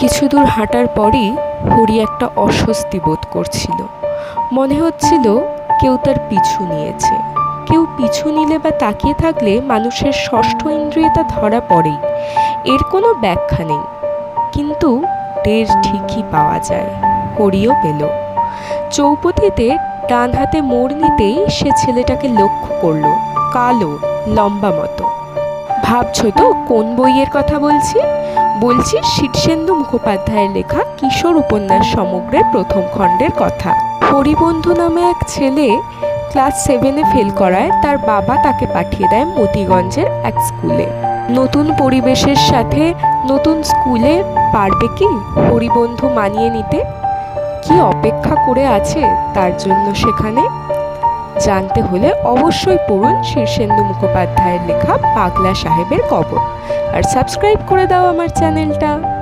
কিছু দূর হাঁটার পরই হরি একটা অস্বস্তি বোধ করছিল। মনে হচ্ছিল কেউ তার পিছু নিয়েছে। কেউ পিছু নিলে বা তাকিয়ে থাকলে মানুষের ষষ্ঠ ইন্দ্রিয়ে তা ধরা পড়েই। এর কোনো ব্যাখ্যা নেই। কিন্তু টের ঠিকই পাওয়া যায়। হরিও পেল। চৌপতিতে ডান হাতে মোড় নিতেই সে ছেলেটাকে লক্ষ্য করল, কালো, লম্বা মতো। ভাবছ তো কোন বইয়ের কথা বলছি? বলছি শীর্ষেন্দু মুখোপাধ্যায়ের লেখা কিশোর উপন্যাস সমগ্রের প্রথম খণ্ডের কথা। হরিবন্ধু নামে এক ছেলে ক্লাস সেভেনে ফেল করায়, তার বাবা তাকে পাঠিয়ে দেয় মতিগঞ্জের এক স্কুলে। নতুন পরিবেশের সাথে নতুন স্কুলে পারবে কি হরিবন্ধু মানিয়ে নিতে? কি অপেক্ষা করে আছে তার জন্য সেখানে? জানতে হলে অবশ্যই পড়ুন শীর্ষেন্দু মুখোপাধ্যায়ের লেখা পাগলা সাহেবের কবর। আর সাবস্ক্রাইব করে দাও আমার চ্যানেলটা।